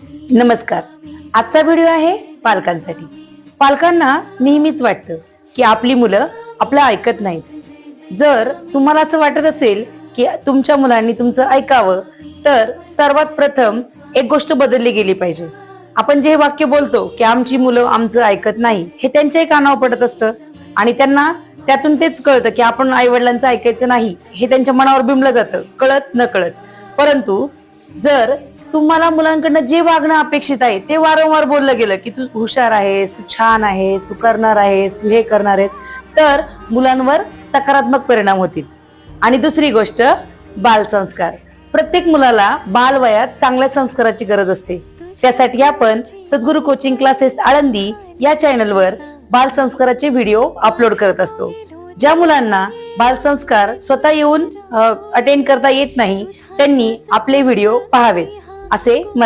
नमस्कार. आजचा व्हिडिओ आहे पालकांसाठी. पालकांना नेहमीच वाटतं की आपली मुलं आपलं ऐकत नाहीत. जर तुम्हाला असं वाटत असेल की तुमच्या मुलांनी तुमचं ऐकावं तर सर्वात प्रथम एक गोष्ट बदलली गेली पाहिजे. आपण जे वाक्य बोलतो की आमची मुलं आमचं ऐकत नाही हे त्यांच्याही कानावर पडत असतं. आणि त्यांना त्यातून तेच कळतं की आपण आई वडिलांचं ऐकायचं नाही हे त्यांच्या मनावर बिंबलं जातं कळत न कळत. परंतु जर तुम्हाला मुलांकडनं जे वागणं अपेक्षित आहे ते वारंवार बोललं गेलं की तू हुशार आहेस तू छान आहेस तू करणार आहेस तू हे करणार आहेस. तर मुलांवर सकारात्मक परिणाम होतील. आणि दुसरी गोष्ट बालसंस्कार. प्रत्येक मुलाला बालवयात चांगल्या संस्काराची गरज असते. त्यासाठी आपण सद्गुरू कोचिंग क्लासेस आळंदी या चॅनलवर बालसंस्काराचे व्हिडिओ अपलोड करत असतो. ज्या मुलांना बालसंस्कार स्वतः येऊन अटेंड करता येत नाही त्यांनी आपले व्हिडिओ पाहावेत. असे मला